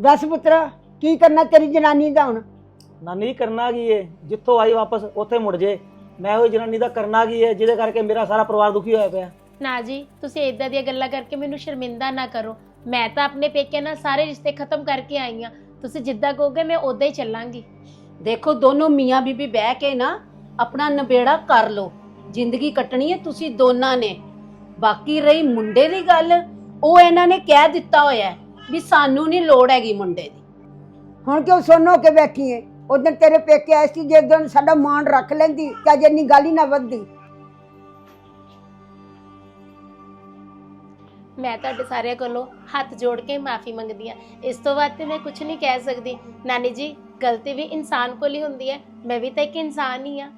ਦੱਸ ਪੁੱਤਰਾ ਕੀ ਕਰਨਾ ਤੇਰੀ ਜਨਾਨੀ ਦਾ ਹੁਣ? ਨਾਨੀ ਕਰਨਾ ਕੀ ਏ? ਜਿੱਥੋਂ ਆਈ ਵਾਪਸ ਉੱਥੇ ਮੁੜ ਜੇ। ਮੈਂ ਉਹ ਜਨਾਨੀ ਦਾ ਕਰਨਾ ਕੀ ਏ ਜਿਹਦੇ ਕਰਕੇ ਮੇਰਾ ਸਾਰਾ ਪਰਿਵਾਰ ਦੁਖੀ ਹੋਇਆ ਪਿਆ। ਨਾ ਜੀ ਤੁਸੀਂ ਇਦਾਂ ਦੀਆਂ ਗੱਲਾਂ ਕਰਕੇ ਮੈਨੂੰ ਸ਼ਰਮਿੰਦਾ ਨਾ ਕਰੋ। ਮੈਂ ਤਾਂ ਆਪਣੇ ਪੇਕੇ ਨਾਲ ਸਾਰੇ ਰਿਸ਼ਤੇ ਖਤਮ ਕਰਕੇ ਆਈ ਹਾਂ ਤੁਸੀਂ ਜਿੱਦਾਂ ਕਹੋਗੇ ਮੈਂ ਉਦਾਂ ਹੀ ਚੱਲਾਂਗੀ। ਦੇਖੋ ਦੋਨੋਂ ਮੀਆਂ ਬੀਬੀ ਬਹਿ ਕੇ ਨਾ ਆਪਣਾ ਨਬੇੜਾ ਕਰ ਲਓ। ਜ਼ਿੰਦਗੀ ਕੱਟਣੀ ਹੈ ਤੁਸੀਂ ਦੋਨਾਂ ਨੇ। ਬਾਕੀ ਰਹੀ ਮੁੰਡੇ ਦੀ ਗੱਲ ਉਹ ਇਹਨਾਂ ਨੇ ਕਹਿ ਦਿੱਤਾ ਹੋਇਆ ਹੈ। ਵੀ ਸਾਨੂੰ ਨਹੀਂ ਲੋੜ ਹੈਗੀ ਮੁੰਡੇ ਦੀ। ਹੁਣ ਕਿਉਂ ਸੋਨੋ ਕੇ ਬੈਠੀ ਏ ਉਦੋਂ ਤੇਰੇ ਪੇਕੇ ਆਏ ਸੀ ਜੇ ਦਿਨ ਸਾਡਾ ਮਾਣ ਰੱਖ ਲੈਂਦੀ ਤਾਂ ਜੇ ਇੰਨੀ ਗੱਲ ਹੀ ਨਾ ਵੱਧਦੀ। ਮੈਂ ਤੁਹਾਡੇ ਸਾਰਿਆਂ ਕੋਲੋਂ ਹੱਥ ਜੋੜ ਕੇ ਮਾਫੀ ਮੰਗਦੀ ਹਾਂ। ਇਸ ਤੋਂ ਬਾਅਦ ਤੇ ਮੈਂ ਕੁਝ ਨਹੀਂ ਕਹਿ ਸਕਦੀ। ਨਾਨੀ ਜੀ ਗਲਤੀ ਵੀ ਇਨਸਾਨ ਕੋਲ ਹੀ ਹੁੰਦੀ ਹੈ। ਮੈਂ ਵੀ ਤਾਂ ਇੱਕ ਇਨਸਾਨ ਹੀ ਹਾਂ।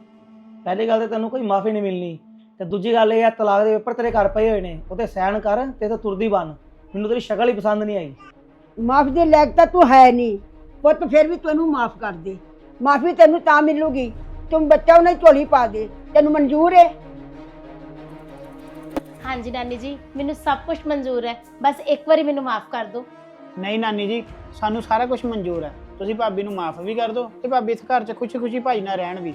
ਪਹਿਲੀ ਗੱਲ ਤੇ ਤੈਨੂੰ ਕੋਈ ਮਾਫੀ ਨਹੀਂ ਮਿਲਣੀ। ਤੇ ਦੂਜੀ ਗੱਲ ਇਹ ਹੈ ਤਲਾਕ ਦੇ ਪੇਪਰ ਤੇਰੇ ਘਰ ਪਏ ਹੋਏ ਨੇ। ਉਹਤੇ ਸਾਈਨ ਕਰ ਤੇ ਤੇ ਤੁਰਦੀ ਬਣ ਮੈਨੂੰ ਤੇਰੀ ਸ਼ਕਲ ਹੀ ਪਸੰਦ ਨਹੀਂ ਆਈ। ਮਾਫ ਦੇ ਲਾਇਕ ਤਾਂ ਤੂੰ ਹੈ ਨਹੀਂ ਪੁੱਤ ਫਿਰ ਵੀ ਤੈਨੂੰ ਮਾਫ ਕਰ ਦੇ। ਮਾਫੀ ਤੈਨੂੰ ਤਾਂ ਮਿਲੂਗੀ ਤੂੰ ਬੱਚਾ ਉਹਨੇ ਝੋਲੀ ਪਾ ਦੇ ਤੈਨੂੰ ਮਨਜ਼ੂਰ ਹੈ ਹਾਂਜੀ ਨਾਨੀ ਜੀ ਮੈਨੂੰ ਸਭ ਕੁਝ ਮਨਜ਼ੂਰ ਹੈ ਬਸ ਇੱਕ ਵਾਰੀ ਮੈਨੂੰ ਮਾਫ ਕਰ ਦਿਓ। ਨਹੀਂ ਨਾਨੀ ਜੀ ਸਾਨੂੰ ਸਾਰਾ ਕੁਝ ਮਨਜ਼ੂਰ ਹੈ। ਤੁਸੀਂ ਭਾਬੀ ਨੂੰ ਮਾਫ ਵੀ ਕਰ ਦਿਓ ਤੇ ਭਾਬੀ ਇਸ ਘਰ 'ਚ ਖੁਸ਼ੀ-ਖੁਸ਼ੀ ਭਾਈ ਨਾਲ ਰਹਿਣ ਵੀ।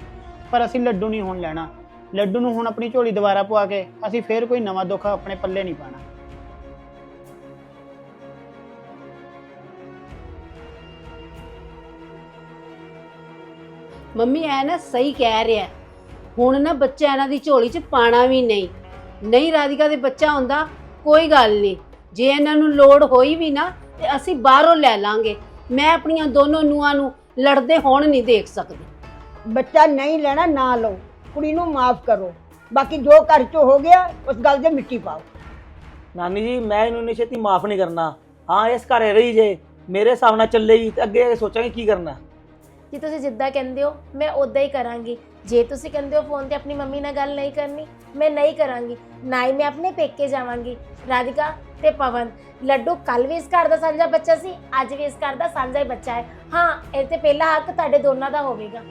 ਪਰ ਅਸੀਂ ਲੱਡੂ ਨਹੀਂ ਹੁਣ ਲੈਣਾ। ਲੱਡੂ ਨੂੰ ਹੁਣ ਆਪਣੀ ਝੋਲੀ ਦੁਬਾਰਾ ਪਵਾ ਕੇ ਅਸੀਂ ਫੇਰ ਕੋਈ ਨਵਾਂ ਦੁੱਖ ਆਪਣੇ ਪੱਲੇ ਨਹੀਂ ਪਾਣਾ। ਮੰਮੀ ਐ ਨਾ ਸਹੀ ਕਹਿ ਰਿਹਾ। ਹੁਣ ਨਾ ਬੱਚਾ ਇਹਨਾਂ ਦੀ ਝੋਲੀ 'ਚ ਪਾਣਾ ਵੀ ਨਹੀਂ। ਨਹੀਂ ਰਾਧਿਕਾ ਦੇ ਬੱਚਾ ਹੁੰਦਾ ਕੋਈ ਗੱਲ ਨਹੀਂ। ਜੇ ਇਹਨਾਂ ਨੂੰ ਲੋੜ ਹੋਈ ਵੀ ਨਾ ਤੇ ਅਸੀਂ ਬਾਹਰੋਂ ਲੈ ਲਾਂਗੇ। ਮੈਂ ਆਪਣੀਆਂ ਦੋਨੋਂ ਨੂਆਂ ਨੂੰ ਲੜਦੇ ਹੋਣ ਨਹੀਂ ਦੇਖ ਸਕਦੀ। ਬੱਚਾ ਨਹੀਂ ਲੈਣਾ ਨਾ ਲਓ। ਕੁੜੀ ਨੂੰ ਮਾਫ ਕਰੋ। ਬਾਕੀ ਜੋ ਘਰ ਚੋਂ ਹੋ ਗਿਆ ਉਸ ਗੱਲ ਦੇ ਮਿੱਟੀ ਪਾਓ। ਨਾਨੀ ਜੀ ਮੈਂ ਇਹਨੂੰ ਛੇਤੀ ਮਾਫ ਨਹੀਂ ਕਰਨਾ। ਹਾਂ ਇਸ ਘਰੇ ਰਹੀ ਜੇ। ਮੇਰੇ ਹਿਸਾਬ ਨਾਲ ਚੱਲੇਗੀ ਤੇ ਅੱਗੇ ਸੋਚਾਂਗੇ ਕੀ ਕਰਨਾ। ਜੀ ਤੁਸੀਂ ਜਿੱਦਾਂ ਕਹਿੰਦੇ ਹੋ ਮੈਂ ਉਦਾਂ ਹੀ ਕਰਾਂਗੀ। ਜੇ ਤੁਸੀਂ ਕਹਿੰਦੇ ਹੋ ਫੋਨ ਤੇ ਆਪਣੀ ਮੰਮੀ ਨਾਲ ਗੱਲ ਨਹੀਂ ਕਰਨੀ ਮੈਂ ਨਹੀਂ ਕਰਾਂਗੀ। ਨਾ ਹੀ ਮੈਂ ਆਪਣੇ ਪੇਕੇ ਜਾਵਾਂਗੀ ਰਾਧਿਕਾ ਤੇ ਪਵਨ। ਲੱਡੂ ਕੱਲ ਵੀ ਇਸ ਘਰ ਦਾ ਸਾਂਝਾ ਬੱਚਾ ਸੀ ਅੱਜ ਵੀ ਇਸ ਘਰ ਦਾ ਸਾਂਝਾ ਹੀ ਬੱਚਾ ਹੈ। ਹਾਂ ਇਹ ਤੇ ਪਹਿਲਾ ਹੱਕ ਤੁਹਾਡੇ ਦੋਨਾਂ ਦਾ ਹੋਵੇਗਾ।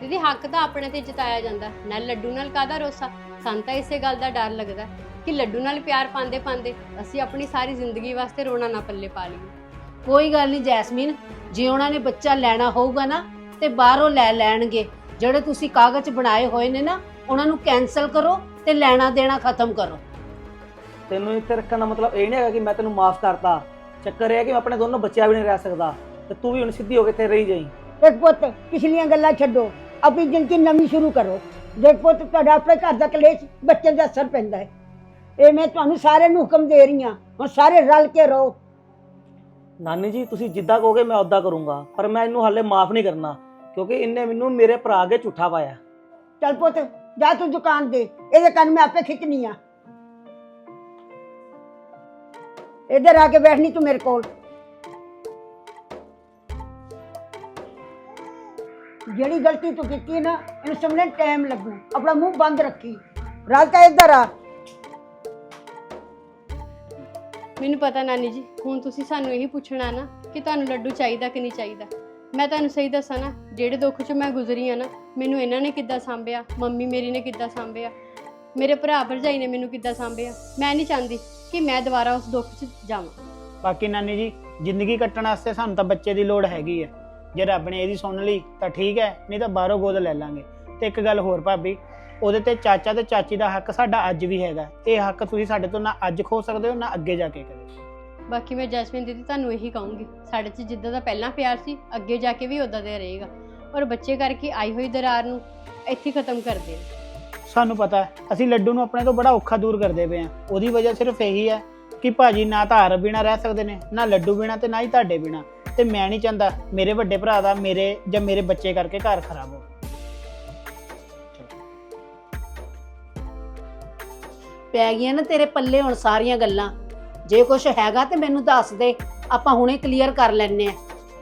ਦੀਦੀ ਹੱਕ ਤਾਂ ਆਪਣੇ ਤੇ ਜਿਤਾਇਆ ਜਾਂਦਾ। ਨਾਲ ਲੱਡੂ ਨਾਲ ਕਾਦਾ ਰੋਸਾ? ਸਾਨੂੰ ਤਾਂ ਇਸੇ ਗੱਲ ਦਾ ਡਰ ਲੱਗਦਾ ਕਿ ਲੱਡੂ ਨਾਲ ਪਿਆਰ ਪਾਉਂਦੇ ਪਾਉਂਦੇ ਅਸੀਂ ਆਪਣੀ ਸਾਰੀ ਜ਼ਿੰਦਗੀ ਵਾਸਤੇ ਰੋਣਾ ਨਾ ਪੱਲੇ ਪਾ ਲਈਏ। ਕੋਈ ਗੱਲ ਨਹੀਂ ਜੈਸਮੀਨ ਜੇ ਉਹਨਾਂ ਨੇ ਬੱਚਾ ਲੈਣਾ ਹੋਊਗਾ ਨਾ ਤੇ ਬਾਹਰੋਂ ਲੈ ਲੈਣਗੇ। ਜਿਹੜੇ ਤੁਸੀਂ ਕਾਗਜ਼ ਬਣਾਏ ਹੋਏ ਨੇ ਨਾ ਉਹਨਾਂ ਨੂੰ ਕੈਨਸਲ ਕਰੋ ਤੇ ਲੈਣਾ ਦੇਣਾ ਖਤਮ ਕਰੋ। ਤੈਨੂੰ ਇੱਥੇ ਰੱਖਣ ਦਾ ਮਤਲਬ ਇਹ ਨਹੀਂ ਹੈਗਾ ਕਿ ਮੈਂ ਤੈਨੂੰ ਮਾਫ ਕਰਤਾ। ਚੱਕਰ ਇਹ ਹੈ ਕਿ ਮੈਂ ਆਪਣੇ ਦੋਨੋਂ ਬੱਚਿਆਂ ਵੀ ਨਹੀਂ ਰਹਿ ਸਕਦਾ। ਤੇ ਤੂੰ ਵੀ ਹੁਣ ਸਿੱਧੀ ਹੋ ਕੇ ਇੱਥੇ ਰਹੀ ਜਾਈ। ਇੱਕ ਪੁੱਤ ਪਿਛਲੀਆਂ ਗੱਲਾਂ ਛੱਡੋ। ਆਪਣੀ ਜ਼ਿੰਦਗੀ ਨਵੀਂ ਸ਼ੁਰੂ ਕਰੋ। ਦੇਖ ਪੁੱਤ ਤੁਹਾਡਾ ਆਪਣੇ ਘਰ ਦਾ ਕਲੇਸ਼ ਬੱਚੇ ਦਾ ਅਸਰ ਪੈਂਦਾ ਹੈ। ਇਹ ਮੈਂ ਤੁਹਾਨੂੰ ਸਾਰਿਆਂ ਨੂੰ ਹੁਕਮ ਦੇ ਰਹੀ ਹਾਂ। ਹੁਣ ਸਾਰੇ ਰਲ ਕੇ ਰਹੋ। ਨਾਨੀ ਜੀ ਤੁਸੀਂ ਜਿੱਦਾਂ ਕਹੋਗੇ ਮੈਂ ਉਦਾਂ ਕਰੂੰਗਾ। ਪਰ ਮੈਂ ਇਹਨੂੰ ਹਾਲੇ ਮਾਫ ਨਹੀਂ ਕਰਨਾ। ਕਿਉਂਕਿ ਇਹਨੇ ਮੈਨੂੰ ਮੇਰੇ ਭਰਾ ਅੱਗੇ ਝੂਠਾ ਪਾਇਆ। ਚੱਲ ਪੁੱਤ ਜਾ ਤੂੰ ਦੁਕਾਨ ਦੇ ਇਹਦੇ ਕੰਨ ਮੈਂ ਆਪੇ ਖਿੱਚਣੀ ਆ। ਇੱਧਰ ਆ ਕੇ ਬੈਠਣੀ ਤੂੰ ਮੇਰੇ ਕੋਲ। ਜਿਹੜੀ ਗਲਤੀ ਤੂੰ ਕੀਤੀ ਨਾ ਇਹਨੂੰ ਸਮਝਣ ਟਾਈਮ ਲੱਗੂ। ਆਪਣਾ ਮੂੰਹ ਬੰਦ ਰੱਖੀ। ਰਾਧਿਕਾ ਇੱਧਰ ਆ। ਮੈਨੂੰ ਪਤਾ ਨਾਨੀ ਜੀ ਹੁਣ ਤੁਸੀਂ ਸਾਨੂੰ ਇਹੀ ਪੁੱਛਣਾ ਨਾ ਕਿ ਤੁਹਾਨੂੰ ਲੱਡੂ ਚਾਹੀਦਾ ਕਿ ਨਹੀਂ ਚਾਹੀਦਾ। ਮੈਂ ਤੁਹਾਨੂੰ ਸਹੀ ਦੱਸਾਂ ਨਾ, ਜਿਹੜੇ ਦੁੱਖ 'ਚ ਮੈਂ ਗੁਜ਼ਰੀ ਆ ਨਾ, ਮੈਨੂੰ ਇਹਨਾਂ ਨੇ ਕਿੱਦਾਂ ਸੰਭਿਆ? ਮੰਮੀ ਮੇਰੀ ਨੇ ਕਿੱਦਾਂ ਸੰਭਿਆ? ਮੇਰੇ ਭਰਾ ਭਰਜਾਈ ਨੇ ਮੈਨੂੰ ਕਿੱਦਾਂ ਸੰਭਿਆ? ਮੈਂ ਨਹੀਂ ਚਾਹੁੰਦੀ ਕਿ ਮੈਂ ਦੁਬਾਰਾ ਉਸ ਦੁੱਖ 'ਚ ਜਾਵਾਂ। ਬਾਕੀ ਨਾਨੀ ਜੀ, ਜ਼ਿੰਦਗੀ ਕੱਟਣ ਵਾਸਤੇ ਸਾਨੂੰ ਤਾਂ ਬੱਚੇ ਦੀ ਲੋੜ ਹੈਗੀ ਹੈ ਜੇ ਰੱਬ ਨੇ ਇਹਦੀ ਸੁਣ ਲਈ ਤਾਂ ਠੀਕ ਹੈ, ਨਹੀਂ ਤਾਂ ਬਾਹਰੋਂ ਗੋਦ ਲੈ ਲਾਂਗੇ। ਤੇ ਇੱਕ ਗੱਲ ਹੋਰ ਭਾਬੀ, ਉਹਦੇ ਤੇ ਚਾਚਾ ਤੇ ਚਾਚੀ ਦਾ ਹੱਕ ਸਾਡਾ ਅੱਜ ਵੀ ਹੈਗਾ। ਇਹ ਹੱਕ ਤੁਸੀਂ ਸਾਡੇ ਤੋਂ ਨਾ ਅੱਜ ਖੋ ਸਕਦੇ ਹੋ, ਨਾ ਅੱਗੇ ਜਾ ਕੇ ਕਦੇ ਬਾਕੀ ਮੈਂ ਜੈਸਮੀਨ ਦੀਦੀ ਤੁਹਾਨੂੰ ਇਹੀ ਕਹੂੰਗੀ ਸਾਡੇ 'ਚ ਜਿੱਦਾਂ ਦਾ ਪਹਿਲਾਂ ਪਿਆਰ ਸੀ ਅੱਗੇ ਜਾ ਕੇ ਵੀ ਉਦਾਂ ਦਾ ਰਹੇਗਾ। ਔਰ ਬੱਚੇ ਕਰਕੇ ਆਈ ਹੋਈ ਦਰਾਰ ਨੂੰ ਇੱਥੇ ਖਤਮ ਕਰ ਦੇ ਸਾਨੂੰ ਪਤਾ ਹੈ ਅਸੀਂ ਲੱਡੂ ਨੂੰ ਆਪਣੇ ਤੋਂ ਬੜਾ ਔਖਾ ਦੂਰ ਕਰਦੇ ਪਏ ਹਾਂ। ਉਹਦੀ ਵਜ੍ਹਾ ਸਿਰਫ ਇਹੀ ਹੈ ਕਿ ਭਾਜੀ ਨਾ ਤਾਂ ਹਰ ਬਿਨਾ ਰਹਿ ਸਕਦੇ ਨੇ ਨਾ ਲੱਡੂ ਬਿਨਾ ਤੇ ਨਾ ਹੀ ਤੁਹਾਡੇ ਬਿਨਾ। ਤੇ ਮੈਂ ਨਹੀਂ ਚਾਹੁੰਦਾ ਮੇਰੇ ਵੱਡੇ ਭਰਾ ਦਾ ਮੇਰੇ ਜਾਂ ਮੇਰੇ ਬੱਚੇ ਕਰਕੇ ਘਰ ਖਰਾਬ ਹੋ ਪੈ ਗਈਆਂ ਨਾ ਤੇਰੇ ਪੱਲੇ ਹੁਣ ਸਾਰੀਆਂ ਗੱਲਾਂ। ਜੇ ਕੁਝ ਹੈਗਾ ਤੇ ਮੈਨੂੰ ਦੱਸ ਦੇ ਆਪਾਂ ਹੁਣੇ ਕਲੀਅਰ ਕਰ ਲੈਣੇ ਆ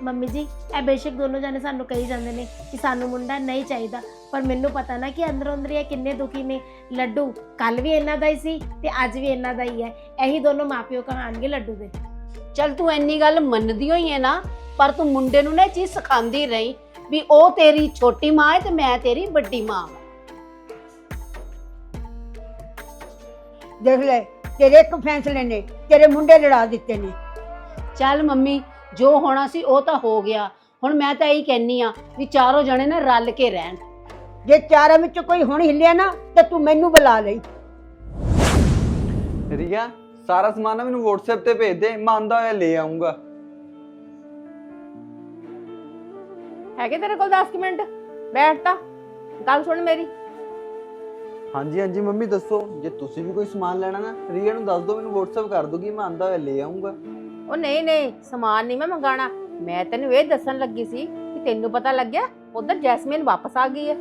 ਮੰਮੀ ਜੀ ਇਹ ਬੇਸ਼ੱਕ ਦੋਨੋਂ ਜਾਨੇ ਸਾਨੂੰ ਕਹੀ ਜਾਂਦੇ ਨੇ ਕਿ ਸਾਨੂੰ ਮੁੰਡਾ ਨਹੀਂ ਚਾਹੀਦਾ ਪਰ ਮੈਨੂੰ ਪਤਾ ਨਾ ਕਿ ਅੰਦਰੋਂ ਅੰਦਰ ਇਹ ਕਿੰਨੇ ਦੁਖੀ ਨੇ। ਲੱਡੂ ਕੱਲ ਵੀ ਇਹਨਾਂ ਦਾ ਹੀ ਸੀ ਤੇ ਅੱਜ ਵੀ ਇਹਨਾਂ ਦਾ ਹੀ ਹੈ। ਇਹੀ ਦੋਨੋਂ ਮਾਪਿਓ ਕਹਾਣਗੇ ਲੱਡੂ ਦੇ। ਚਲ ਤੂੰ ਇੰਨੀ ਗੱਲ ਮੰਨਦੀ ਹੋਈ ਹੈ ਨਾ ਪਰ ਤੂੰ ਮੁੰਡੇ ਨੂੰ ਨਾ ਇਹ ਚੀਜ਼ ਸਿਖਾਉਂਦੀ ਰਹੀ ਵੀ ਉਹ ਤੇਰੀ ਛੋਟੀ ਮਾਂ ਹੈ ਤੇ ਮੈਂ ਤੇਰੀ ਵੱਡੀ ਮਾਂ ਹਾਂ ਦੇਖ ਲੈ ਤੇਰੇ ਇੱਕ ਫੈਸਲੇ ਨੇ ਤੇਰੇ ਮੁੰਡੇ ਲੜਾ ਦਿੱਤੇ ਨੇ। ਚੱਲ ਮੰਮੀ ਜੋ ਹੋਣਾ ਸੀ ਉਹ ਤਾਂ ਹੋ ਗਿਆ। ਹੁਣ ਮੈਂ ਤਾਂ ਇਹੀ ਕਹਿੰਨੀ ਆ ਵੀ ਚਾਰੋਂ ਜਣੇ ਨਾ ਰਲ ਕੇ ਰਹਿਣ। ਜੇ ਚਾਰਾਂ ਵਿੱਚੋਂ ਕੋਈ ਹੁਣ ਹਿੱਲਿਆ ਨਾ ਤੇ ਤੂੰ ਮੈਨੂੰ ਬੁਲਾ ਲਈ। ਰੀਆ ਸਾਰਾ ਸਮਾਨ ਨਾ ਮੈਨੂੰ WhatsApp ਤੇ ਭੇਜ ਦੇ ਮੈਂ ਆਂਦਾ ਹੋਇਆ ਲੈ ਆਉਂਗਾ ਹੈਗੇ ਤੇਰੇ ਕੋਲ 10 ਕੁ ਮਿੰਟ? ਬੈਠ ਤਾਂ ਗੱਲ ਸੁਣ ਮੇਰੀ। ਹਾਂਜੀ ਹਾਂਜੀ ਮੰਮੀ ਦੱਸੋ। ਜੇ ਤੁਸੀਂ ਵੀ ਕੋਈ ਸਮਾਨ ਲੈਣਾ ਨਾ ਰੀਆ ਨੂੰ ਦੱਸ ਦਿਓ ਮੈਨੂੰ WhatsApp ਕਰ ਦੋਗੀ ਮੈਂ ਆਂਦਾ ਹੋਇਆ ਲੈ ਆਉਂਗਾ ਉਹ ਨਹੀਂ ਨਹੀਂ ਸਮਾਨ ਨਹੀਂ ਮੈਂ ਮੰਗਾਣਾ। ਮੈਂ ਤੈਨੂੰ ਇਹ ਦੱਸਣ ਲੱਗੀ ਸੀ ਕਿ ਤੈਨੂੰ ਪਤਾ ਲੱਗਿਆ ਉਧਰ ਜੈਸਮੀਨ ਵਾਪਸ ਆ ਗਈ ਹੈ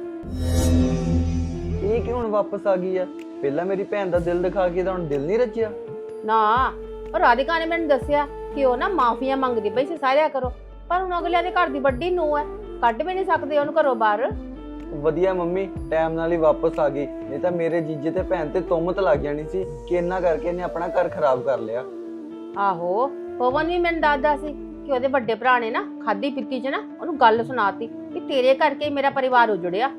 ਇਹ ਕਿਉਂ ਹੁਣ ਵਾਪਸ ਆ ਗਈ ਆ? ਪਹਿਲਾਂ ਮੇਰੀ ਭੈਣ ਦਾ ਦਿਲ ਦਿਖਾ ਕੇ ਤਾਂ ਹੁਣ ਦਿਲ ਨਹੀਂ ਰੱਜਿਆ ਨਾ ਉਹ ਰਾਧਿਕਾ ਨੇ ਮੈਨੂੰ ਦੱਸਿਆ ਕਿ ਉਹ ਨਾ ਮਾਫੀਆਂ ਮੰਗਦੀ ਪਈ ਸੀ ਸਾਰਿਆਂ ਕਰੋ ਪਰ ਹੁਣ ਅਗਲਿਆਂ ਦੇ ਘਰ ਦੀ ਵੱਡੀ ਨੂੰ ਹੈ। ਕੱਢ ਵੀ ਨਹੀਂ ਸਕਦੇ ਉਹਨੂੰ ਘਰੋਂ ਬਾਹਰ। ਵਧੀਆ ਮੰਮੀ ਟਾਈਮ ਨਾਲ ਹੀ ਵਾਪਸ ਆ ਗਈ। ਨਹੀਂ ਤਾਂ ਮੇਰੇ ਜੀਜੇ ਤੇ ਭੈਣ ਤੇ ਤੁਮਤ ਲੱਗ ਜਾਣੀ ਸੀ ਕਿ ਇੰਨਾ ਕਰਕੇ ਇਹਨੇ ਆਪਣਾ ਘਰ ਖਰਾਬ ਕਰ ਲਿਆ। ਆਹੋ ਪਵਨ ਵੀ ਮੈਨੂੰ ਦੱਸਦਾ ਸੀ ਕਿ ਉਹਦੇ ਵੱਡੇ ਭਰਾ ਨੇ ਨਾ ਖਾਦੀ ਪੀਤੀ ਚ ਨਾ ਉਹਨੂੰ ਗੱਲ ਸੁਣਾਤੀ ਕਿ ਤੇਰੇ ਕਰਕੇ ਹੀ ਮੇਰਾ ਪਰਿਵਾਰ ਉਜੜਿਆ।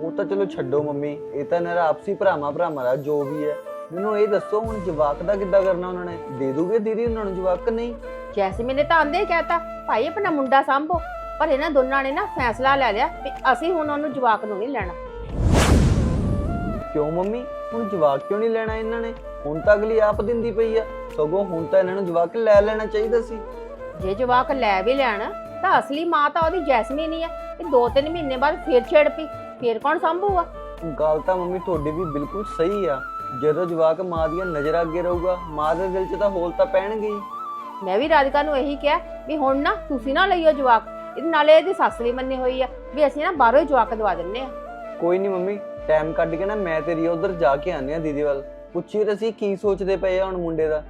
ਉਹ ਤਾਂ ਚਲੋ ਛੱਡੋ ਮੰਮੀ ਇਹ ਤਾਂ ਨਰਾ ਆਪਸੀ ਭਰਾਵਾਂ ਭਰਾਵਾਂ ਦਾ ਜੋ ਵੀ ਹੈ। ਮੈਨੂੰ ਇਹ ਦੱਸੋ ਹੁਣ ਜਵਾਕ ਦਾ ਕਿੱਦਾਂ ਕਰਨਾ ਉਹਨਾਂ ਨੇ? ਦੇ ਦੋਗੇ ਦੀਦੀ ਉਹਨਾਂ ਨੂੰ ਜਵਾਕ ਕਿ ਨਹੀਂ? ਜੈਸਮੀਨ ਨੇ ਤਾਂ ਆਂਦੇ ਹੀ ਕਹਿਤਾ ਭਾਈ ਆਪਣਾ ਮੁੰਡਾ ਸੰਭੋ। ਪਰ ਇਹਨਾਂ ਦੋਨਾਂ ਨੇ ਨਾ ਫੈਸਲਾ ਲੈ ਲਿਆ ਵੀ ਅਸੀਂ ਹੁਣ ਉਹਨੂੰ ਜਵਾਕ ਨੂੰ ਨਹੀਂ ਲੈਣਾ। ਕਿਉਂ ਮੰਮੀ? ਹੁਣ ਜਵਾਕ ਕਿਉਂ ਨਹੀਂ ਲੈਣਾ ਇਹਨਾਂ ਨੇ? ਹੁਣ ਤਾਂ ਅਗਲੀ ਆਪ ਦਿੰਦੀ ਪਈ ਆ। ਸਗੋਂ ਹੁਣ ਤਾਂ ਇਹਨਾਂ ਨੂੰ ਜਵਾਕ ਲੈ ਲੈਣਾ ਚਾਹੀਦਾ ਸੀ। ਜੇ ਜਵਾਕ ਲੈ ਵੀ ਲੈਣ ਤਾਂ ਅਸਲੀ ਮਾਂ ਤਾਂ ਉਹਦੀ ਜੈਸਮੀਨ ਹੀ ਹੈ ਤੇ ਦੋ ਤਿੰਨ ਮਹੀਨੇ ਬਾਅਦ ਫੇਰ ਛੇੜ ਪਈ। ਫੇਰ ਕੌਣ ਸੰਭੂਗਾ? ਗੱਲ ਤਾਂ ਮੰਮੀ ਤੁਹਾਡੀ ਵੀ ਬਿਲਕੁਲ ਸਹੀ ਆ। ਜਦੋਂ ਜਵਾਕ ਮਾਂ ਦੀਆਂ ਨਜ਼ਰਾਂ ਅੱਗੇ ਰਹੂਗਾ ਮਾਂ ਦੇ ਦਿਲ 'ਚ ਤਾਂ ਹੋਲ ਤਾਂ ਪੈਣਗੇ ਹੀ। ਮੈਂ ਵੀ ਰਾਧਿਕਾ ਨੂੰ ਇਹੀ ਕਿਹਾ ਵੀ ਹੁਣ ਨਾ ਤੁਸੀਂ ਨਾ ਲਈਓ ਜਵਾਕ। ਇਹਦੇ ਨਾਲੇ ਇਹਦੀ ਸੱਸ ਵੀ ਮੰਨੀ ਹੋਈ ਆ ਵੀ ਅਸੀਂ ਨਾ ਬਾਹਰੋਂ ਹੀ ਜਵਾਕ ਦਵਾ ਦਿੰਨੇ ਆ। ਕੋਈ ਨਹੀਂ ਮੰਮੀ ਟਾਈਮ ਕੱਢ ਕੇ ਨਾ ਮੈਂ ਤੇ ਰੀਆ ਉਧਰ ਜਾ ਕੇ ਆਨੇ ਆ ਦੀਦੀ ਵੱਲ। ਪੁੱਛੀ ਤੇ ਅਸੀਂ ਕੀ ਸੋਚਦੇ ਪਏ ਆ ਹੁਣ ਮੁੰਡੇ ਦਾ।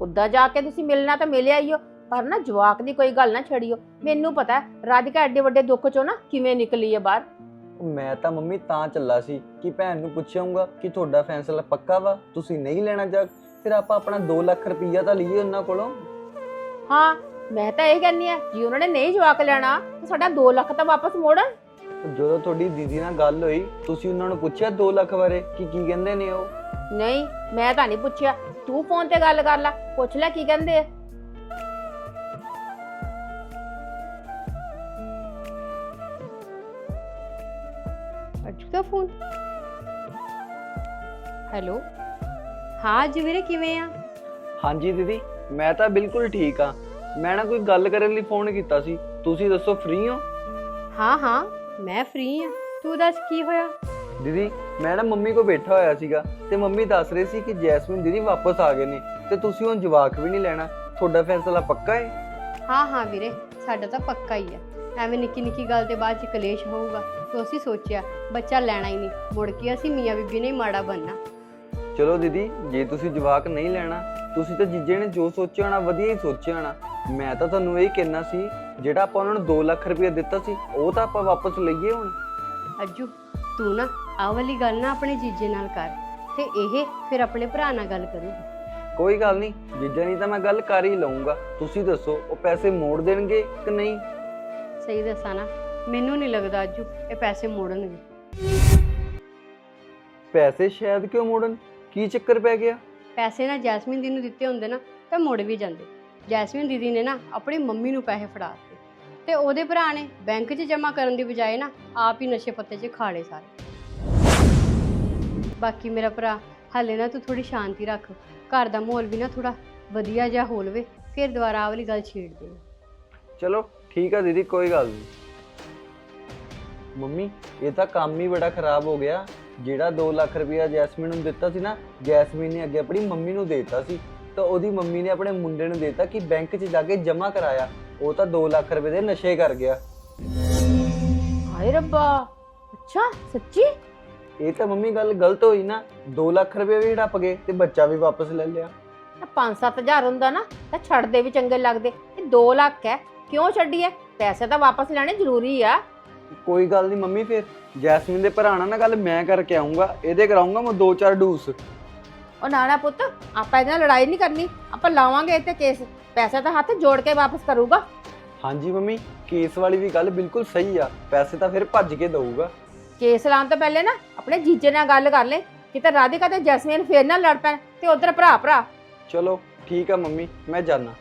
ਉੱਦਾਂ ਜਾ ਕੇ ਤੁਸੀਂ ਮਿਲਣਾ ਤਾਂ ਮਿਲਿਆ ਹੀ ਹੋ ਪਰ ਨਾ ਜਵਾਕ ਦੀ ਕੋਈ ਗੱਲ ਨਾ ਛੜਿਓ ਮੈਨੂੰ ਪਤਾ ਹੈ, ਰਾਧਿਕਾ ਐਡੇ ਵੱਡੇ ਦੁੱਖ ਚੋਂ ਨਾ ਕਿਵੇਂ ਨਿਕਲੀ ਹੈ ਬਾਹਰ। ਮੈਂ ਤਾਂ ਮੰਮੀ ਤਾਂ ਚੱਲਾ ਸੀ ਕਿ ਭੈਣ ਨੂੰ ਪੁੱਛਾਂਗਾ ਕਿ ਤੁਹਾਡਾ ਫੈਸਲਾ ਪੱਕਾ ਵਾ ਤੁਸੀਂ ਨਹੀਂ ਲੈਣਾ ਜਾ ਫਿਰ ਆਪਾਂ ਆਪਣਾ 2 ਲੱਖ ਰੁਪਈਆ ਤਾਂ ਲਈਏ ਉਹਨਾਂ ਕੋਲੋਂ। ਹਾਂ ਮੈਂ ਤਾਂ ਇਹ ਕਹਿੰਨੀ ਆ ਜੀ ਉਹਨਾਂ ਨੇ ਨਹੀਂ ਜਵਾਕ ਲੈਣਾ ਤਾਂ ਸਾਡਾ 2 ਲੱਖ ਤਾਂ ਵਾਪਸ ਮੋੜਨ ਜਦੋਂ ਤੁਹਾਡੀ ਦੀਦੀ ਨਾਲ ਗੱਲ ਹੋਈ ਤੁਸੀਂ ਉਹਨਾਂ ਨੂੰ ਪੁੱਛਿਆ 2 ਲੱਖ ਬਾਰੇ ਕਿ ਕੀ ਕਹਿੰਦੇ ਨੇ ਉਹ? ਨਹੀਂ ਮੈਂ ਤਾਂ ਨਹੀਂ ਪੁੱਛਿਆ। ਤੂੰ ਫੋਨ ਤੇ ਗੱਲ ਕਰ ਲੈ ਪੁੱਛ ਲੈ ਕੀ ਕਹਿੰਦੇ ਆ। ਅੱਜ ਦਾ ਫੋਨ? ਹੈਲੋ? ਹਾਂ ਜੀ ਵੀਰੇ ਕਿਵੇਂ ਆ? ਹਾਂਜੀ ਦੀਦੀ ਮੈਂ ਤਾਂ ਬਿਲਕੁਲ ਠੀਕ ਆ ਮੈਂ ਨਾ ਕੋਈ ਗੱਲ ਕਰਨ ਲਈ ਫੋਨ ਕੀਤਾ ਸੀ। ਤੁਸੀਂ ਦੱਸੋ ਫ੍ਰੀ ਹੋ? ਹਾਂ ਹਾਂ ਮੈਂ ਫ੍ਰੀ ਆ ਤੂੰ ਦੱਸ ਕੀ ਹੋਇਆ? ਦੀਦੀ ਮੈਂ ਨਾ ਮੰਮੀ ਕੋ ਬੈਠਾ ਹੋਇਆ ਸੀਗਾ ਤੇ ਮੰਮੀ ਦੱਸ ਰਹੀ ਸੀ ਕਿ ਜੈਸਮਿਨ ਦੀਦੀ ਵਾਪਸ ਆ ਗਏ ਨੇ ਤੇ ਤੁਸੀਂ ਹੁਣ ਜਵਾਕ ਵੀ ਨਹੀਂ ਲੈਣਾ। ਤੁਹਾਡਾ ਫੈਸਲਾ ਪੱਕਾ ਹੈ ਹਾਂ ਹਾਂ ਵੀਰੇ ਸਾਡਾ ਤਾਂ ਪੱਕਾ ਹੀ ਆ। ਐਵੇਂ ਨਿੱਕੀ ਨਿੱਕੀ ਗੱਲ ਤੇ ਬਾਅਦ ਚ ਕਲੇਸ਼ ਹੋਊਗਾ। ਤਾਂ ਅਸੀਂ ਸੋਚਿਆ ਬੱਚਾ ਲੈਣਾ ਹੀ ਨਹੀਂ। ਮੁੜ ਕੇ ਅਸੀਂ ਮੀਆਂ ਬੀਬੀ ਨੇ ਹੀ ਮਾੜਾ ਬਣਨਾ। ਚਲੋ ਦੀਦੀ ਜੇ ਤੁਸੀਂ ਜਵਾਕ ਨਹੀਂ ਲੈਣਾ ਤੁਸੀਂ ਤਾਂ ਜੀਜੇ ਨੇ ਜੋ ਸੋਚਿਆ ਹੋਣਾ ਵਧੀਆ ਹੀ ਸੋਚਿਆ ਹੋਣਾ। ਮੈਂ ਤਾਂ ਤੁਹਾਨੂੰ ਇਹ ਕਹਿਣਾ ਸੀ ਜਿਹੜਾ ਆਪਾਂ ਉਹਨਾਂ ਨੂੰ 2 ਲੱਖ ਰੁਪਏ ਦਿੱਤਾ ਸੀ ਉਹ ਤਾਂ ਆਪਾਂ ਵਾਪਸ ਲਈਏ ਹੁਣ। ਅੱਜੂ ਤੂੰ ਨਾ ਆਹ ਵਾਲੀ ਗੱਲ ਨਾ ਆਪਣੇ ਜੀਜੇ ਨਾਲ ਕਰ ਤੇ ਇਹ ਫਿਰ ਆਪਣੇ ਭਰਾ ਨਾਲ ਗੱਲ ਕਰੂਗੀ ਕੋਈ ਗੱਲ ਨਹੀਂ ਜੀਜਾ ਨਹੀਂ ਤਾਂ ਮੈਂ ਗੱਲ ਕਰ ਹੀ ਲਵਾਂਗਾ ਤੁਸੀਂ ਦੱਸੋ ਉਹ ਪੈਸੇ ਮੋੜ ਦੇਣਗੇ ਕਿ ਨਹੀਂ? ਸਹੀ ਦੱਸਾਂ ਨਾ ਮੈਨੂੰ ਨਹੀਂ ਲੱਗਦਾ ਅੱਜੂ ਇਹ ਪੈਸੇ ਮੋੜਨਗੇ। ਪੈਸੇ ਸ਼ਾਇਦ ਕਿਉਂ ਮੋੜਨ? ਕੀ ਚੱਕਰ ਪੈ ਗਿਆ? ਪੈਸੇ ਨਾ ਜੈਸਮੀਨ ਦੀ ਨੂੰ ਦਿੱਤੇ ਹੁੰਦੇ ਨਾ ਤਾਂ ਮੁੜ ਵੀ ਜਾਂਦੇ। ਜੈਸਮੀਨ ਦੀਦੀ ਨੇ ਨਾ ਆਪਣੀ ਮੰਮੀ ਨੂੰ ਪੈਸੇ ਫੜਾ ਦਿੱਤੇ। ਤੇ ਉਹਦੇ ਭਰਾ ਨੇ ਬੈਂਕ 'ਚ ਜਮ੍ਹਾਂ ਕਰਨ ਦੀ ਬਜਾਏ ਨਾ ਆਪ ਹੀ ਨਸ਼ੇ ਪੱਤੇ 'ਚ ਖਾੜੇ ਸਾਰੇ। ਬਾਕੀ ਮੇਰਾ ਭਰਾ ਹਾਲੇ ਨਾ ਤੂੰ ਥੋੜੀ ਸ਼ਾਂਤੀ ਰੱਖ। ਘਰ ਦਾ ਮਾਹੌਲ ਵੀ ਨਾ ਥੋੜਾ ਵਧੀਆ ਜਿਹਾ ਹੋ ਲਵੇ ਫਿਰ ਦੁਬਾਰਾ ਆਹ ਵਾਲੀ ਗੱਲ ਛੇੜ ਦੇ। ਚਲੋ ਠੀਕ ਆ ਦੀਦੀ ਕੋਈ ਗੱਲ ਨਹੀਂ ਮੰਮੀ ਇਹ ਤਾਂ ਕੰਮ ਹੀ ਬੜਾ ਖਰਾਬ ਹੋ ਗਿਆ। ਜਿਹੜਾ 2 ਲੱਖ ਰੁਪਇਆ ਜੈਸਮੀਨ ਨੂੰ ਦਿੱਤਾ ਸੀ ਨਾ ਜੈਸਮੀਨ ਨੇ ਅੱਗੇ ਆਪਣੀ ਮੰਮੀ ਨੂੰ ਦੇਤਾ ਸੀ ਤਾਂ ਉਹਦੀ ਮੰਮੀ ਨੇ ਆਪਣੇ ਮੁੰਡੇ ਨੂੰ ਦੇਤਾ ਕਿ ਬੈਂਕ 'ਚ ਜਾ ਕੇ ਜਮ੍ਹਾਂ ਕਰਾਇਆ। ਉਹ ਤਾਂ 2 ਲੱਖ ਰੁਪਏ ਦੇ ਨਸ਼ੇ ਕਰ ਗਿਆ। ਹਾਏ ਰੱਬਾ! ਅੱਛਾ ਸੱਚੀ? ਇਹ ਤਾਂ ਮੰਮੀ ਗੱਲ ਗਲਤ ਹੋਈ ਨਾ। 2 ਲੱਖ ਰੁਪਏ ਵੀ ਹੜਪ ਗਏ ਤੇ ਬੱਚਾ ਵੀ ਵਾਪਸ ਲੈ ਲਿਆ। 5-7000 ਹੁੰਦਾ ਨਾ ਤਾਂ ਛੱਡਦੇ ਵੀ ਚੰਗੇ ਲੱਗਦੇ। ਇਹ 2 ਲੱਖ ਹੈ ਕਿਉਂ ਛੱਡੀਏ ਪੈਸੇ ਤਾਂ ਵਾਪਸ ਲੈਣੇ ਜ਼ਰੂਰੀ ਆ। ਕੋਈ ਗੱਲ ਨਹੀਂ ਮੰਮੀ ਫਿਰ ਜੈਸਮੀਨ ਦੇ ਭਰਾ ਨਾਲ ਨਾ ਗੱਲ ਮੈਂ ਕਰਕੇ ਆਉਂਗਾ ਇਹਦੇ ਕਰਾਉਂਗਾ ਮੈਂ 2-4 ਡੂਸ। ਉਹ ਨਾਣਾ ਪੁੱਤ ਆਪਾਂ ਇਹਦੇ ਨਾਲ ਲੜਾਈ ਨਹੀਂ ਕਰਨੀ ਆਪਾਂ ਲਾਵਾਂਗੇ ਇਹ ਤੇ ਕੇਸ ਪੈਸੇ ਤਾਂ ਹੱਥ ਜੋੜ ਕੇ ਵਾਪਸ ਕਰੂਗਾ। ਹਾਂਜੀ ਮੰਮੀ ਕੇਸ ਵਾਲੀ ਵੀ ਗੱਲ ਬਿਲਕੁਲ ਸਹੀ ਆ ਪੈਸੇ ਤਾਂ ਫਿਰ ਭੱਜ ਕੇ ਦਊਗਾ। ਕੇਸ ਲਾਉਣ ਤੋਂ ਪਹਿਲੇ ਨਾ ਆਪਣੇ ਜੀਜੇ ਨਾਲ ਗੱਲ ਕਰ ਲੈ ਕਿਤੇ ਰਾਧਿਕਾ ਤੇ ਜੈਸਮੀਨ ਫੇਰ ਨਾ ਲੜ ਪੈਣ ਤੇ ਉਧਰ ਭਰਾ ਭਰਾ ਚਲੋ ਠੀਕ ਆ ਮੰਮੀ ਮੈਂ ਜਾਣਾ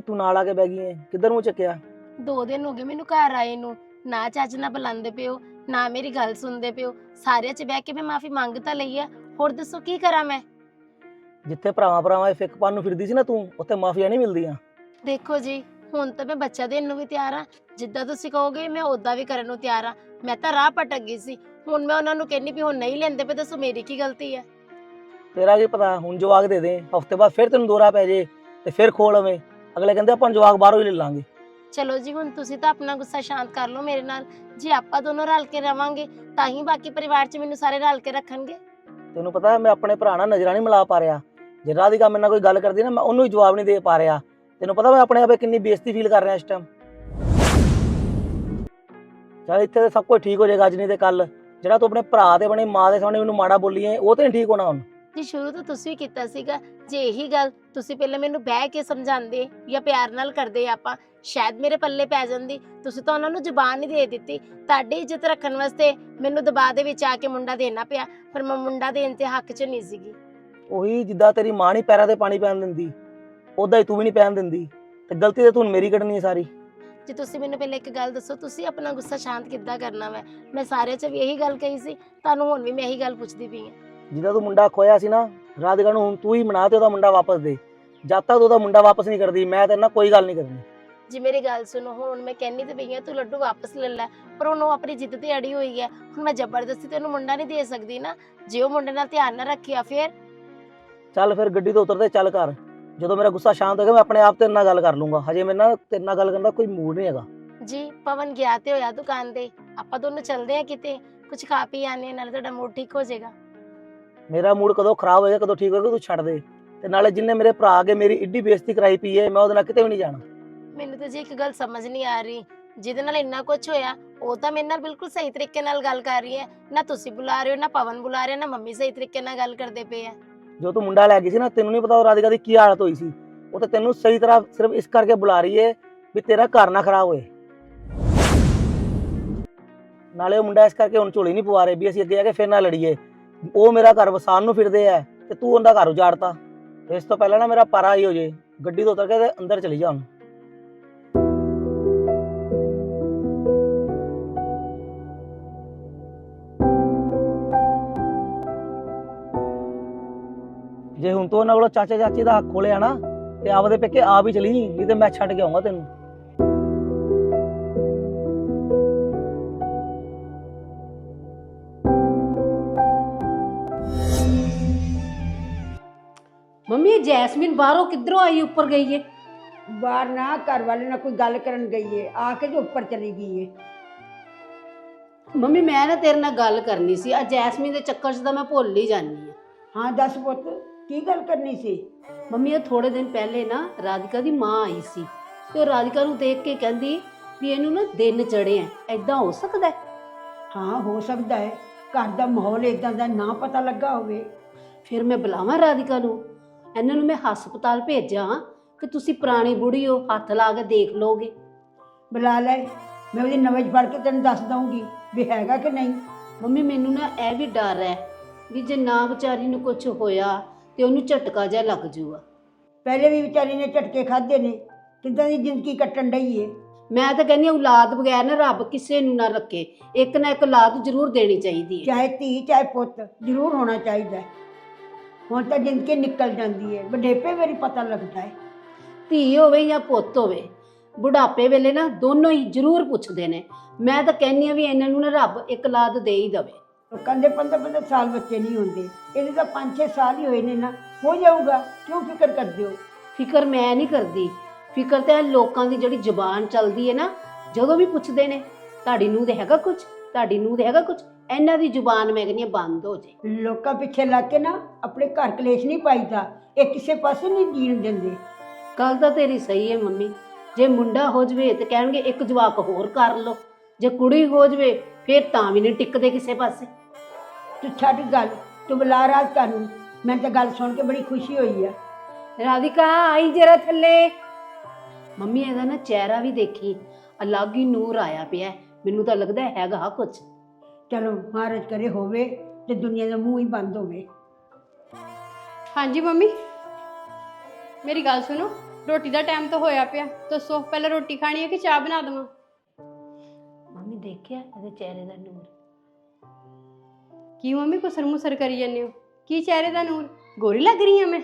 ਮੰਮੀ ਤੂੰ ਨਾਲ ਆ ਕੇ ਬਹਿ ਗਈ ਹੈ ਕਿੱਧਰ ਮੂੰਹ ਚੱਕਿਆ? ਦੋ ਦਿਨ ਹੋ ਗਏ ਮੈਨੂੰ ਘਰ ਆਏ ਨੂੰ। ਨਾ ਚੱਜ ਨਾਲ ਬੁਲਾਉਂਦੇ ਪਿਓ ਨਾ ਮੇਰੀ ਗੱਲ ਸੁਣਦੇ ਪਿਓ ਸਾਰਿਆਂ 'ਚ ਬਹਿ ਕੇ ਮੈਂ ਮਾਫੀ ਮੰਗ ਤਾਂ ਲਈ ਆ। ਹੋਰ ਦੱਸੋ ਕੀ ਕਰਾਂ ਮੈਂ? ਜਿੱਥੇ ਭਰਾਵਾਂ ਭਰਾਵਾਂ ਫਿੱਕ ਪਾਉਣ ਨੂੰ ਫਿਰਦੀ ਸੀ ਨਾ ਤੂੰ ਉੱਥੇ ਮਾਫੀਆਂ ਨਹੀਂ ਮਿਲਦੀਆਂ। ਦੇਖੋ ਜੀ ਹੁਣ ਤਾਂ ਮੈਂ ਬੱਚਾ ਦੇਣ ਨੂੰ ਵੀ ਤਿਆਰ ਆ। ਜਿੱਦਾਂ ਤੁਸੀਂ ਕਹੋਗੇ ਮੈਂ ਉਦਾਂ ਵੀ ਕਰਨ ਨੂੰ ਤਿਆਰ ਆ। ਮੈਂ ਤਾਂ ਰਾਹ ਭਟਕ ਗਈ ਸੀ। ਹੁਣ ਮੈਂ ਉਹਨਾਂ ਨੂੰ ਕਹਿੰਨੀ ਵੀ ਹੁਣ ਨਹੀਂ ਲੈਂਦੇ ਪਏ ਦੱਸੋ ਮੇਰੀ ਕੀ ਗਲਤੀ ਹੈ ਤੇਰਾ ਕੀ ਪਤਾ ਹੁਣ ਜਵਾਕ ਦੇ ਦੇ। ਹਫ਼ਤੇ ਬਾਅਦ ਫਿਰ ਤੈਨੂੰ ਦੋਰਾ ਪੈ ਜੇ ਤੇ ਫਿਰ ਖੋਲ ਲਵੇਂ। ਅਗਲੇ ਕਹਿੰਦੇ ਆਪਾਂ ਜਵਾਕ ਬਾਹਰੋਂ ਹੀ ਲੈ ਲਾਂਗੇ। ਚਲੋ ਜੀ ਹੁਣ ਤੁਸੀਂ ਤਾਂ ਆਪਣਾ ਗੁੱਸਾ ਸ਼ਾਂਤ ਕਰ ਲਓ ਮੇਰੇ ਨਾਲ। ਜੇ ਆਪਾਂ ਦੋਨੋਂ ਰਲ ਕੇ ਰਵਾਂਗੇ ਤਾਂ ਹੀ ਬਾਕੀ ਪਰਿਵਾਰ 'ਚ ਮੈਨੂੰ ਸਾਰੇ ਰਲ ਕੇ ਰੱਖਣਗੇ। ਤੈਨੂੰ ਪਤਾ ਮੈਂ ਆਪਣੇ ਭਰਾ ਨਾਲ ਨਜ਼ਰਾਂ ਨਹੀਂ ਮਿਲਾ ਪਾ ਰਿਹਾ। ਜੇ ਰਾਧਿਕਾ ਮੇਰੇ ਨਾਲ ਕੋਈ ਗੱਲ ਕਰਦੀ ਨਾ ਮੈਂ ਉਹਨੂੰ ਹੀ ਜਵਾਬ ਨਹੀਂ ਦੇ ਪਾ ਰਿਹਾ। ਤੈਨੂੰ ਪਤਾ ਮੈਂ ਆਪਣੇ ਆਪੇ ਕਿੰਨੀ ਬੇਇੱਜ਼ਤੀ ਫੀਲ ਕਰ ਰਿਹਾ ਇਸ ਟਾਈਮ ਚੱਲ ਇੱਥੇ ਤਾਂ ਸਭ ਕੁਝ ਠੀਕ ਹੋ ਜਾਏਗਾ ਅੱਜ ਨਹੀਂ ਤੇ ਕੱਲ ਜਿਹੜਾ ਤੂੰ ਆਪਣੇ ਭਰਾ ਤੇ ਆਪਣੀ ਮਾਂ ਦੇ ਸਾਹਮਣੇ ਮੈਨੂੰ ਮਾੜਾ ਬੋਲੀ ਹੈ ਉਹ ਤੇ ਨਹੀਂ ਠੀਕ ਹੋਣਾ ਹੁਣ। ਜੀ ਸ਼ੁਰੂ ਤੋਂ ਤੁਸੀਂ ਕੀਤਾ ਸੀਗਾ ਜੇ ਇਹੀ ਗੱਲ ਤੁਸੀਂ ਪਹਿਲਾਂ ਮੈਨੂੰ ਬਹਿ ਕੇ ਸਮਝਾਉਂਦੇ ਜਾਂ ਪਿਆਰ ਨਾਲ ਕਰਦੇ ਆਪਾਂ ਸ਼ਾਇਦ ਮੇਰੇ ਪੱਲੇ ਪੈ ਜਾਂਦੀ ਤੁਸੀਂ ਤਾਂ ਉਹਨਾਂ ਨੂੰ ਜ਼ੁਬਾਨ ਨਹੀਂ ਦੇ ਦਿੱਤੀ। ਤੁਹਾਡੀ ਇੱਜ਼ਤ ਰੱਖਣ ਵਾਸਤੇ ਮੈਨੂੰ ਦਬਾਅ ਦੇ ਵਿੱਚ ਆ ਕੇ ਮੁੰਡਾ ਦੇਣਾ ਪਿਆ ਪਰ ਮੈਂ ਮੁੰਡਾ ਦੇਣ ਤੇ ਹੱਕ 'ਚ ਨਹੀਂ ਸੀਗੀ। ਉਹੀ ਜਿੱਦਾਂ ਤੇਰੀ ਮਾਂ ਨਹੀਂ ਪੈਰਾਂ ਤੇ ਪਾਣੀ ਪੈਣ ਦਿੰਦੀ ਉਦਾਂ ਹੀ ਤੂੰ ਵੀ ਨਹੀਂ ਪੈਣ ਦਿੰਦੀ ਤੇ ਗਲਤੀ ਤੇ ਤੂੰ ਮੇਰੀ ਕੱਢਣੀ ਹੈ ਸਾਰੀ। ਜੇ ਤੁਸੀਂ ਮੈਨੂੰ ਪਹਿਲਾਂ ਇੱਕ ਗੱਲ ਦੱਸੋ ਤੁਸੀਂ ਆਪਣਾ ਗੁੱਸਾ ਸ਼ਾਂਤ ਕਿੱਦਾਂ ਕਰਨਾ ਵਾ? ਮੈਂ ਸਾਰਿਆਂ 'ਚ ਵੀ ਇਹੀ ਗੱਲ ਕਹੀ ਸੀ ਤੁਹਾਨੂੰ ਹੁਣ ਵੀ ਮੈਂ ਇਹੀ ਗੱਲ ਪੁੱਛਦੀ ਪਈ ਹਾਂ। ਜਿੱਦਾਂ ਤੂੰ ਮੁੰਡਾ ਖੋਇਆ ਸੀ ਨਾ ਰਾਧਿਕਾ ਨੂੰ ਹੁਣ ਤੂੰ ਹੀ ਮਨਾ ਤੇ ਉਹਦਾ ਮੁੰਡਾ ਵਾਪਸ ਦੇ। ਜਦ ਤੱਕ ਤੂੰ ਉਹਦਾ ਮੁੰਡਾ ਵਾਪਸ ਨਹੀਂ ਕਰਦੀ ਮੈਂ ਤੇਰੇ ਨਾਲ ਕੋਈ ਗੱਲ ਨਹੀਂ ਕਰਨੀ। ਜੀ ਮੇਰੀ ਗੱਲ ਸੁਣੋ ਹੁਣ ਮੈਂ ਕਹਿੰਨੀ ਤੇ ਪਈ ਤੂੰ ਲੱਡੂ ਵਾਪਸ ਲੈ ਲੈ ਪਰ ਹੁਣ ਉਹ ਆਪਣੀ ਜਿੱਦ ਤੇ ਅੜੀ ਹੋਈ ਹੈ। ਹੁਣ ਮੈਂ ਜ਼ਬਰਦਸਤੀ ਤੇ ਉਹਨੂੰ ਮੁੰਡਾ ਨਹੀਂ ਦੇ ਸਕਦੀ ਨਾ। ਜੇ ਉਹ ਮੁੰਡੇ ਨਾਲ ਧਿਆਨ ਨਾ ਰੱਖਿਆ ਫਿਰ? ਚੱਲ ਫਿਰ ਗੱਡੀ ਤੋਂ ਉਤਰ ਤੇ ਚੱਲ ਕਰ ਜਦੋਂ ਮੇਰਾ ਗੁੱਸਾ ਸ਼ਾਂਤ ਹੋ ਗਿਆ ਮੈਂ ਆਪਣੇ ਆਪ ਤੇਰੇ ਨਾਲ ਗੱਲ ਕਰ ਲੂੰਗਾ। ਹਜੇ ਮੇਰੇ ਨਾਲ ਤੇਰੇ ਨਾਲ ਗੱਲ ਕਰਨ ਦਾ ਕੋਈ ਮੂਡ ਨਹੀਂ ਹੈਗਾ। ਜੀ ਪਵਨ ਗਿਆ ਤੇ ਹੋਇਆ ਦੁਕਾਨ ਤੇ। ਆਪਾਂ ਦੋਨੋਂ ਚੱਲਦੇ ਆ ਕਿਤੇ। ਕੁਝ ਖਾ ਪੀ ਆਨੇ ਨਾਲੇ ਤੁਹਾਡਾ ਮੂਡ ਠੀਕ ਹੋ ਜਾਏਗਾ। ਮੇਰਾ ਮੂਡ ਕਦੋਂ ਖਰਾਬ ਹੋਏਗਾ ਕਦੋਂ ਠੀਕ ਹੋਏਗਾ ਤੂੰ ਛੱਡ ਦੇ। ਤੇ ਨਾਲੇ ਜਿੰਨੇ ਮੇਰੇ ਭਰਾ ਅੱਗੇ ਮੇਰੀ ਇੱਡੀ ਬੇਇੱਜ਼ਤੀ ਕਰਾਈ ਪਈ ਹੈ ਮੈਂ ਉਹਦੇ ਨਾਲ ਕਿਤੇ ਵੀ ਨਹੀਂ ਜਾਣਾ। ਮੈਨੂੰ ਤਾਂ ਜੀ ਇੱਕ ਗੱਲ ਸਮਝ ਨਹੀਂ ਆ ਰਹੀ। ਜਿਹਦੇ ਨਾਲ ਇੰਨਾ ਕੁਝ ਹੋਇਆ ਉਹ ਤਾਂ ਮੇਰੇ ਨਾਲ ਬਿਲਕੁਲ ਸਹੀ ਤਰੀਕੇ ਨਾਲ ਗੱਲ ਕਰ ਰਹੀ ਹੈ। ਨਾ ਤੁਸੀਂ ਬੁਲਾ ਰਹੇ ਹੋ ਨਾ ਪਵਨ ਬੁਲਾ ਰਿਹਾ ਨਾ ਮੰਮੀ ਸਹੀ ਤਰੀਕੇ ਨਾਲ ਗੱਲ ਕਰਦੇ ਪਏ ਆ। ਜੋ ਤੂੰ ਮੁੰਡਾ ਲੈ ਗਈ ਸੀ ਨਾ ਤੈਨੂੰ ਨਹੀਂ ਪਤਾ ਉਹ ਰਾਧਿਕਾ ਦੀ ਕੀ ਹਾਲਤ ਹੋਈ ਸੀ। ਉਹ ਤਾਂ ਤੈਨੂੰ ਸਹੀ ਤਰ੍ਹਾਂ ਸਿਰਫ ਇਸ ਕਰਕੇ ਬੁਲਾ ਰਹੀ ਹੈ ਵੀ ਤੇਰਾ ਘਰ ਨਾ ਖਰਾਬ ਹੋਏ। ਨਾਲੇ ਉਹ ਮੁੰਡਾ ਇਸ ਕਰਕੇ ਹੁਣ ਝੋਲੀ ਨਹੀਂ ਪਵਾ ਰਹੇ ਵੀ ਅਸੀਂ ਅੱਗੇ ਜਾ ਕੇ ਫਿਰ ਨਾ ਲੜੀਏ। ਉਹ ਮੇਰਾ ਘਰ ਵਸਾਨ ਨੂੰ ਫਿਰਦੇ ਆ ਤੇ ਤੂੰ ਉਹਦਾ ਘਰ ਉਜਾੜਤਾ। ਇਸ ਤੋਂ ਪਹਿਲਾਂ ਨਾ ਮੇਰਾ ਪਾਰਾ ਹੀ ਹੋ ਜੇ, ਗੱਡੀ ਤੋਂ ਉਤਰ ਕੇ ਤੇ ਅੰਦਰ ਚਲੀ ਜਾ ਹੁਣ ਜੇ ਹੁਣ ਤੋਂ ਉਹਨਾਂ ਕੋਲੋਂ ਚਾਚਾ ਚਾਚੀ ਦਾ ਹੱਕ ਖੋਲਿਆ ਨਾ, ਤੇ ਆਪਦੇ ਪੇਕੇ ਆਪ ਹੀ ਚਲੀ ਨਹੀਂ ਤੇ ਮੈਂ ਛੱਡ ਕੇ ਆਉਂਗਾ ਤੈਨੂੰ। ਮੰਮੀ ਇਹ ਜੈਸਮੀਨ ਬਾਹਰੋਂ ਕਿੱਧਰੋਂ ਆਈ ਉੱਪਰ ਗਈ ਏ? ਬਾਹਰ ਨਾ ਘਰ ਵਾਲੇ ਨਾਲ ਕੋਈ ਗੱਲ ਕਰਨ ਗਈ ਏ ਆ ਕੇ ਜੋ ਉੱਪਰ ਚਲੀ ਗਈ ਏ। ਮੰਮੀ ਮੈਂ ਨਾ ਤੇਰੇ ਨਾਲ ਗੱਲ ਕਰਨੀ ਸੀ ਆ ਜੈਸਮੀਨ ਦੇ ਚੱਕਰ 'ਚ ਤਾਂ ਮੈਂ ਭੁੱਲ ਹੀ ਜਾਂਦੀ ਆ। ਹਾਂ ਦੱਸ ਪੁੱਤ ਕੀ ਗੱਲ ਕਰਨੀ ਸੀ? ਮੰਮੀ ਇਹ ਥੋੜੇ ਦਿਨ ਪਹਿਲੇ ਨਾ ਰਾਧਿਕਾ ਦੀ ਮਾਂ ਆਈ ਸੀ ਤੇ ਉਹ ਰਾਧਿਕਾ ਨੂੰ ਦੇਖ ਕੇ ਕਹਿੰਦੀ ਵੀ ਇਹਨੂੰ ਨਾ ਦਿਨ ਚੜੇ ਆ ਐਦਾਂ ਹੋ ਸਕਦਾ ਹੈ? ਹਾਂ ਹੋ ਸਕਦਾ ਹੈ ਘਰ ਦਾ ਮਾਹੌਲ ਇਦਾਂ ਦਾ ਨਾ ਪਤਾ ਲੱਗਾ ਹੋਵੇ। ਫਿਰ ਮੈਂ ਬੁਲਾਵਾਂ ਰਾਧਿਕਾ ਨੂੰ? ਇਹਨਾਂ ਨੂੰ ਮੈਂ ਹਸਪਤਾਲ ਭੇਜਾਂ ਕਿ ਤੁਸੀਂ ਪੁਰਾਣੀ ਬੁੜੀ ਹੋ ਹੱਥ ਲਾ ਕੇ ਦੇਖ ਲੋਗੇ ਬੁਲਾ ਲੈ ਮੈਂ ਉਹਦੀ ਨਵਜ ਫੜ ਕੇ ਤੈਨੂੰ ਦੱਸ ਦਊਂਗੀ ਵੀ ਹੈਗਾ ਕਿ ਨਹੀਂ। ਮੰਮੀ ਮੈਨੂੰ ਨਾ ਇਹ ਵੀ ਡਰ ਹੈ ਵੀ ਜੇ ਨਾ ਵਿਚਾਰੀ ਨੂੰ ਕੁਝ ਹੋਇਆ ਤੇ ਉਹਨੂੰ ਝਟਕਾ ਜਿਹਾ ਲੱਗ ਜਾਊਗਾ ਪਹਿਲੇ ਵੀ ਵਿਚਾਰੀ ਨੇ ਝਟਕੇ ਖਾਦੇ ਨੇ ਕਿੱਦਾਂ ਦੀ ਜ਼ਿੰਦਗੀ ਕੱਟਣ ਡਈ ਏ? ਮੈਂ ਤਾਂ ਕਹਿੰਦੀ ਹਾਂ ਔਲਾਦ ਬਗੈਰ ਨਾ ਰੱਬ ਕਿਸੇ ਨੂੰ ਨਾ ਰੱਖੇ। ਇੱਕ ਨਾ ਇੱਕ ਔਲਾਦ ਜ਼ਰੂਰ ਦੇਣੀ ਚਾਹੀਦੀ ਹੈ। ਚਾਹੇ ਧੀ ਚਾਹੇ ਪੁੱਤ ਜ਼ਰੂਰ ਹੋਣਾ ਚਾਹੀਦਾ। ਹੈ। ਹੁਣ ਤਾਂ ਜ਼ਿੰਦਗੀ ਨਿਕਲ ਜਾਂਦੀ ਹੈ ਵਡੇਪੇ ਵੇਰੀ ਪਤਾ ਲੱਗਦਾ ਹੈ ਧੀ ਹੋਵੇ ਜਾਂ ਪੁੱਤ ਹੋਵੇ ਬੁਢਾਪੇ ਵੇਲੇ ਨਾ ਦੋਨੋਂ ਹੀ ਜ਼ਰੂਰ ਪੁੱਛਦੇ ਨੇ। ਮੈਂ ਤਾਂ ਕਹਿੰਦੀ ਹਾਂ ਵੀ ਇਹਨਾਂ ਨੂੰ ਨਾ ਰੱਬ ਇੱਕ ਔਲਾਦ ਦੇ ਹੀ ਦਵੇ। ਲੋਕਾਂ ਦੇ 15 15 ਸਾਲ ਬੱਚੇ ਨਹੀਂ ਹੁੰਦੇ। ਇਹਦੇ ਤਾਂ 5-6 ਸਾਲ ਹੀ ਹੋਏ ਨੇ ਨਾ। ਹੋ ਜਾਊਗਾ। ਕਿਉਂ ਫਿਕਰ ਕਰਦੇ ਹੋ? ਫਿਕਰ ਮੈਂ ਨਹੀਂ ਕਰਦੀ। ਫਿਕਰ ਤਾਂ ਇਹ ਲੋਕਾਂ ਦੀ ਜਿਹੜੀ ਜ਼ੁਬਾਨ ਚੱਲਦੀ ਹੈ ਨਾ ਜਦੋਂ ਵੀ ਪੁੱਛਦੇ ਨੇ ਤੁਹਾਡੀ ਨੂੰਹ ਦੇ ਹੈਗਾ ਕੁਝ ਤੁਹਾਡੀ ਨੂੰਹ ਦੇ ਹੈਗਾ ਕੁਝ ਇਹਨਾਂ ਦੀ ਜ਼ੁਬਾਨ ਮੈਂ ਕਹਿੰਦੀ ਹਾਂ ਬੰਦ ਹੋ ਜੇ। ਲੋਕਾਂ ਪਿੱਛੇ ਲੱਗ ਕੇ ਨਾ ਆਪਣੇ ਘਰ ਕਲੇਸ਼ ਨਹੀਂ ਪਾਈਦਾ ਇਹ ਕਿਸੇ ਪਾਸੇ ਨਹੀਂ ਜੀਣ ਦਿੰਦੇ। ਗੱਲ ਤਾਂ ਤੇਰੀ ਸਹੀ ਹੈ ਮੰਮੀ। ਜੇ ਮੁੰਡਾ ਹੋ ਜਵੇ ਤੇ ਕਹਿਣਗੇ ਇੱਕ ਜਵਾਕ ਹੋਰ ਕਰ ਲਓ। ਜੇ ਕੁੜੀ ਹੋ ਜਵੇ ਫਿਰ ਤਾਂ ਵੀ ਨਹੀਂ ਟਿਕਦੇ ਕਿਸੇ ਪਾਸੇ। ਤੂੰ ਛੱਡ ਗੱਲ ਤੂੰ ਬੁਲਾ ਰਾਜ ਨੂੰ ਮੈਨੂੰ ਤਾਂ ਗੱਲ ਸੁਣ ਕੇ ਬੜੀ ਖੁਸ਼ੀ ਹੋਈ ਆ। ਰਾਧਿਕਾ ਆਈ ਜਰਾ ਥੱਲੇ। ਮੰਮੀ ਇਹਦਾ ਨਾ ਚਿਹਰਾ ਵੀ ਦੇਖੀ। ਅਲੱਗ ਹੀ ਨੂਰ ਆਇਆ ਪਿਆ। ਹੈ। ਮੈਨੂੰ ਤਾਂ ਲੱਗਦਾ ਹੈਗਾ ਕੁਝ ਚਲੋ ਮਹਾਰਾਜ ਕਰੇ ਹੋਵੇ ਤੇ ਦੁਨੀਆ ਦਾ ਮੂੰਹ ਹੀ ਬੰਦ ਹੋਵੇ। ਹਾਂਜੀ ਮੰਮੀ। ਮੇਰੀ ਗੱਲ ਸੁਣੋ ਰੋਟੀ ਦਾ ਟਾਈਮ ਤਾਂ ਹੋਇਆ ਪਿਆ। ਦੱਸੋ ਪਹਿਲਾਂ ਰੋਟੀ ਖਾਣੀ ਹੈ ਕਿ ਚਾਹ ਬਣਾ ਦੇਵਾਂ? ਮੰਮੀ ਦੇਖਿਆ ਇਹਦੇ ਚਿਹਰੇ ਦਾ ਨੂਰ। ਕੀ ਮੰਮੀ ਕੁਸਰ ਮੁਸਰ ਕਰੀ ਜਾਂਦੇ ਹੋ? ਕੀ ਚਿਹਰੇ ਦਾ ਨੂਰ? ਗੋਰੀ ਲੱਗ ਰਹੀ ਹਾਂ ਮੈਂ।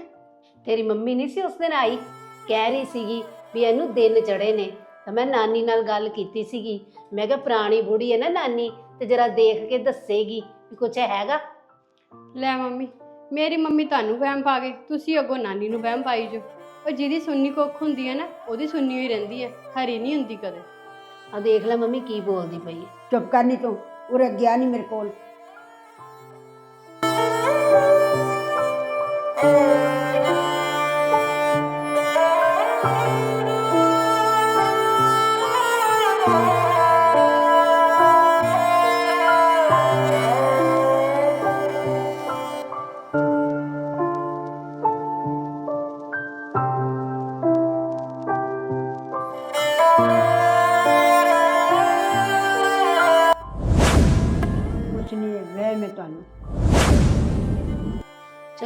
ਤੇਰੀ ਮੰਮੀ ਨਹੀਂ ਸੀ ਉਸ ਦਿਨ ਆਈ। ਕਹਿ ਰਹੀ ਸੀਗੀ ਵੀ ਇਹਨੂੰ ਦਿਨ ਚੜੇ ਨੇ। ਤਾਂ ਮੈਂ ਨਾਨੀ ਨਾਲ ਗੱਲ ਕੀਤੀ ਸੀਗੀ। ਮੈਂ ਕਿਹਾ ਪੁਰਾਣੀ ਬੁੜੀ ਹੈ ਨਾ ਨਾਨੀ ਤੇ ਜਰਾ ਦੇਖ ਕੇ ਦੱਸੇਗੀ ਵੀ ਕੁਛ ਹੈਗਾ। ਲੈ ਮੰਮੀ ਮੇਰੀ ਮੰਮੀ ਤੁਹਾਨੂੰ ਵਹਿਮ ਪਾ ਗਏ ਤੁਸੀਂ ਅੱਗੋਂ ਨਾਨੀ ਨੂੰ ਵਹਿਮ ਪਾਈ ਜੋ। ਉਹ ਜਿਹਦੀ ਸੁੰਨੀ ਕੁੱਖ ਹੁੰਦੀ ਹੈ ਨਾ ਉਹਦੀ ਸੁੰਨੀ ਹੋਈ ਰਹਿੰਦੀ ਹੈ ਹਰੀ ਨਹੀਂ ਹੁੰਦੀ ਕਦੇ। ਆ ਦੇਖ ਲੈ ਮੰਮੀ ਕੀ ਬੋਲਦੀ ਪਈ ਹੈ। ਚੁੱਪ ਕਰਨੀ ਤੂੰ ਉਰੇ ਗਿਆ ਨਹੀਂ ਮੇਰੇ ਕੋਲ।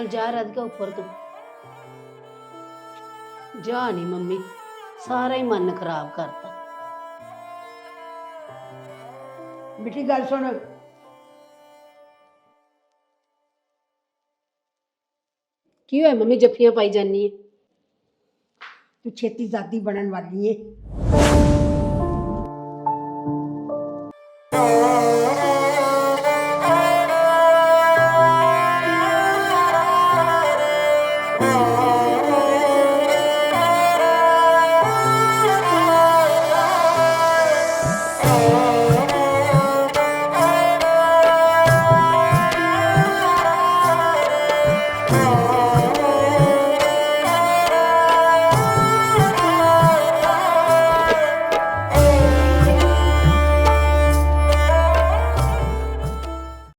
ਚਲ ਜਾ ਰਾਧਿਕਾ ਉੱਪਰ ਤੂੰ। ਜਾ ਨਹੀਂ ਮੰਮੀ ਸਾਰਾ ਹੀ ਮਨ ਖਰਾਬ ਕਰਤਾ। ਬਿੱਟੀ ਗੱਲ ਸੁਣ। ਕੀ ਹੋਇਆ ਮੰਮੀ ਜੱਫੀਆਂ ਪਾਈ ਜਾਨੀ ਹੈ ਤੂੰ ਛੇਤੀ ਜ਼ਾਦੀ ਬਣਨ ਵਾਲੀ ਏ।